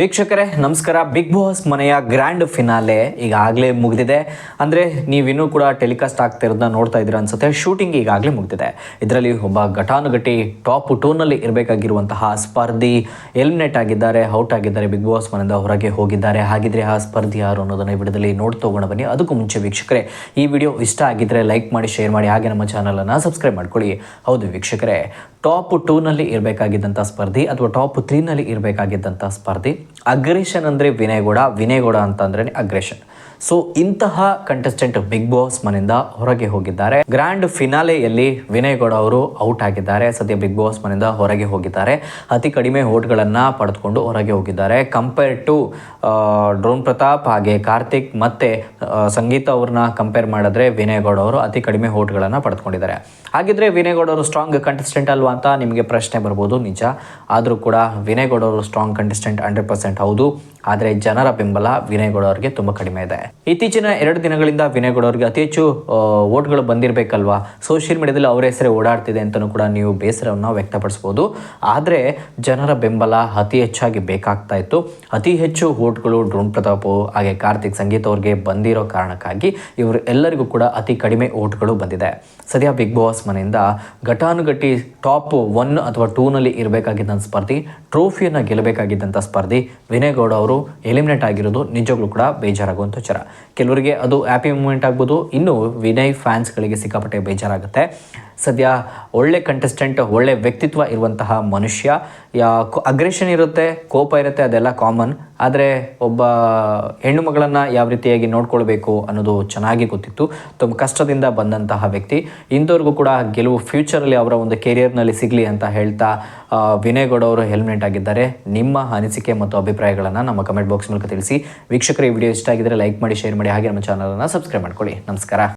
ವೀಕ್ಷಕರೇ, ನಮಸ್ಕಾರ. Big boss ಮನೆಯ ಗ್ರ್ಯಾಂಡ್ ಫಿನಾಲೆ ಈಗಾಗಲೇ ಮುಗಿದಿದೆ. ಅಂದರೆ ನೀವಿನ್ನೂ ಕೂಡ ಟೆಲಿಕಾಸ್ಟ್ ಆಗ್ತಿರೋದನ್ನ ನೋಡ್ತಾ ಇದ್ದೀರಾ ಅನ್ಸುತ್ತೆ. ಶೂಟಿಂಗ್ ಈಗಾಗಲೇ ಮುಗಿದಿದೆ. ಇದರಲ್ಲಿ ಒಬ್ಬ ಘಟಾನುಘಟಿ ಟಾಪ್ ಟೂನಲ್ಲಿ ಇರಬೇಕಾಗಿರುವಂತಹ ಸ್ಪರ್ಧಿ ಎಲಿಮಿನೇಟ್ ಆಗಿದ್ದಾರೆ, ಔಟ್ ಆಗಿದ್ದಾರೆ. ಬಿಗ್ ಬಾಸ್ ಮನೆಯಿಂದ ಹೊರಗೆ ಹೋಗಿದ್ದಾರೆ. ಹಾಗಿದ್ರೆ ಆ ಸ್ಪರ್ಧಿ ಯಾರು ಅನ್ನೋದನ್ನ ವಿಡಿಯೋದಲ್ಲಿ ನೋಡ್ತಾ ಹೋಗೋಣ ಬನ್ನಿ. ಅದಕ್ಕೂ ಮುಂಚೆ ವೀಕ್ಷಕರೇ, ಈ ವಿಡಿಯೋ ಇಷ್ಟ ಆಗಿದ್ರೆ ಲೈಕ್ ಮಾಡಿ ಶೇರ್ ಮಾಡಿ. ಹಾಗೆ ನಮ್ಮ ಚಾನಲನ್ನು ಸಬ್ಸ್ಕ್ರೈಬ್ ಮಾಡ್ಕೊಳ್ಳಿ. ಹೌದು ವೀಕ್ಷಕರೇ ಟಾಪ್ ಟೂನಲ್ಲಿ ಇರಬೇಕಾಗಿದ್ದಂಥ ಸ್ಪರ್ಧಿ ಅಥವಾ ಟಾಪ್ ತ್ರೀನಲ್ಲಿ ಇರಬೇಕಾಗಿದ್ದಂಥ ಸ್ಪರ್ಧಿ ಅಗ್ರೆಷನ್ ಅಂದರೆ ವಿನಯಗೌಡ ವಿನಯಗೌಡ ಅಂತಂದ್ರೆ ಅಗ್ರೆಷನ್. ಸೊ ಇಂತಹ ಕಂಟೆಸ್ಟೆಂಟ್ ಬಿಗ್ ಬಾಸ್ ಮನೆಯಿಂದ ಹೊರಗೆ ಹೋಗಿದ್ದಾರೆ. ಗ್ರ್ಯಾಂಡ್ ಫಿನಾಲೆಯಲ್ಲಿ ವಿನಯ್ ಗೌಡ ಅವರು ಔಟ್ ಆಗಿದ್ದಾರೆ. ಸದ್ಯ ಬಿಗ್ ಬಾಸ್ ಮನೆಯಿಂದ ಹೊರಗೆ ಹೋಗಿದ್ದಾರೆ. ಅತಿ ಕಡಿಮೆ ಓಟ್ಗಳನ್ನು ಪಡೆದುಕೊಂಡು ಹೊರಗೆ ಹೋಗಿದ್ದಾರೆ. ಕಂಪೇರ್ ಟು ಡ್ರೋನ್ ಪ್ರತಾಪ್ ಹಾಗೆ ಕಾರ್ತಿಕ್ ಮತ್ತೆ ಸಂಗೀತ ಅವ್ರನ್ನ ಕಂಪೇರ್ ಮಾಡಿದ್ರೆ ವಿನಯ್ ಗೌಡ ಅವರು ಅತಿ ಕಡಿಮೆ ಓಟ್ಗಳನ್ನು ಪಡೆದುಕೊಂಡಿದ್ದಾರೆ. ಹಾಗಿದ್ರೆ ವಿನಯಗೌಡ ಅವರು ಸ್ಟ್ರಾಂಗ್ ಕಂಟೆಸ್ಟೆಂಟ್ ಅಲ್ವಾ ಅಂತ ನಿಮಗೆ ಪ್ರಶ್ನೆ ಬರ್ಬೋದು ನಿಜ. ಆದರೂ ಕೂಡ ವಿನಯಗೌಡ ಅವರು ಸ್ಟ್ರಾಂಗ್ ಕಂಟೆಸ್ಟೆಂಟ್ ಹಂಡ್ರೆಡ್ ಪರ್ಸೆಂಟ್ ಹೌದು. ಆದರೆ ಜನರ ಬೆಂಬಲ ವಿನಯ್ಗೌಡ ಅವರಿಗೆ ತುಂಬ ಕಡಿಮೆ ಇದೆ. ಇತ್ತೀಚಿನ ಎರಡು ದಿನಗಳಿಂದ ಅವರಿಗೆ ಅತಿ ಹೆಚ್ಚು ಓಟ್ಗಳು ಬಂದಿರಬೇಕಲ್ವಾ? ಸೋಷಿಯಲ್ ಮೀಡಿಯಾದಲ್ಲಿ ಅವರ ಹೆಸರೇ ಓಡಾಡ್ತಿದೆ ಅಂತಲೂ ಕೂಡ ನೀವು ಬೇಸರವನ್ನು ವ್ಯಕ್ತಪಡಿಸ್ಬೋದು. ಆದರೆ ಜನರ ಬೆಂಬಲ ಅತಿ ಹೆಚ್ಚಾಗಿ ಬೇಕಾಗ್ತಾ ಇತ್ತು. ಅತಿ ಹೆಚ್ಚು ಓಟ್ಗಳು ಡ್ರೋನ್ ಪ್ರತಾಪ್ ಹಾಗೆ ಕಾರ್ತಿಕ್ ಸಂಗೀತ ಅವ್ರಿಗೆ ಬಂದಿರೋ ಕಾರಣಕ್ಕಾಗಿ ಇವರು ಎಲ್ಲರಿಗೂ ಕೂಡ ಅತಿ ಕಡಿಮೆ ಓಟ್ಗಳು ಬಂದಿದೆ. ಸದ್ಯ ಬಿಗ್ ಬಾಸ್ ಮನೆಯಿಂದ ಘಟಾನುಘಟಿ ಟಾಪ್ ಒನ್ ಅಥವಾ ಟೂನಲ್ಲಿ ಇರಬೇಕಾಗಿದ್ದಂಥ ಸ್ಪರ್ಧಿ, ಟ್ರೋಫಿಯನ್ನು ಗೆಲ್ಲಬೇಕಾಗಿದ್ದಂಥ ಸ್ಪರ್ಧಿ ವಿನಯಗೌಡ ಅವರು ಎಲಿಮಿನೇಟ್ ಆಗಿರೋದು ನಿಜವಾಗ್ಲೂ ಕೂಡ ಬೇಜಾರಾಗುವಂಥ ವಿಚಾರ. ಕೆಲವರಿಗೆ ಅದು ಹ್ಯಾಪಿ ಮೂಮೆಂಟ್ ಆಗ್ಬೋದು, ಇನ್ನು ವಿನಯ್ ಫ್ಯಾನ್ಸ್ಗಳಿಗೆ ಸಿಕ್ಕಾಪಟ್ಟೆ ಬೇಜಾರಾಗುತ್ತೆ. ಸದ್ಯ ಒಳ್ಳೆ ಕಂಟೆಸ್ಟೆಂಟ್ ಒಳ್ಳೆ ವ್ಯಕ್ತಿತ್ವ ಇರುವಂತಹ ಮನುಷ್ಯ. ಯಾ ಅಗ್ರೆಷನ್ ಇರುತ್ತೆ, ಕೋಪ ಇರುತ್ತೆ, ಅದೆಲ್ಲ ಕಾಮನ್ ಆದರೆ ಒಬ್ಬ ಹೆಣ್ಣು ಮಗಳನ್ನು ಯಾವ ರೀತಿಯಾಗಿ ನೋಡ್ಕೊಳ್ಬೇಕು ಅನ್ನೋದು ಚೆನ್ನಾಗಿ ಗೊತ್ತಿತ್ತು. ತುಂಬ ಕಷ್ಟದಿಂದ ಬಂದಂತಹ ವ್ಯಕ್ತಿ. ಇಂಥವ್ರಿಗೂ ಕೂಡ ಗೆಲುವು ಫ್ಯೂಚರಲ್ಲಿ ಅವರ ಒಂದು ಕೆರಿಯರ್ನಲ್ಲಿ ಸಿಗಲಿ ಅಂತ ಹೇಳ್ತಾ ವಿನಯ್ ಗೌಡ ಅವರು ಹೆಲ್ಮೆಟ್ ಆಗಿದ್ದಾರೆ. ನಿಮ್ಮ ಅನಿಸಿಕೆ ಮತ್ತು ಅಭಿಪ್ರಾಯಗಳನ್ನು ನಮ್ಮ ಕಮೆಂಟ್ ಬಾಕ್ಸ್ ಮೂಲಕ ತಿಳಿಸಿ. ವೀಕ್ಷಕರ ಈ ವಿಡಿಯೋ ಇಷ್ಟ ಆಗಿದ್ದರೆ ಲೈಕ್ ಮಾಡಿ ಶೇರ್ ಮಾಡಿ, ಹಾಗೆ ನಮ್ಮ ಚಾನಲನ್ನು ಸಬ್ಸ್ಕ್ರೈಬ್ ಮಾಡ್ಕೊಳ್ಳಿ. ನಮಸ್ಕಾರ.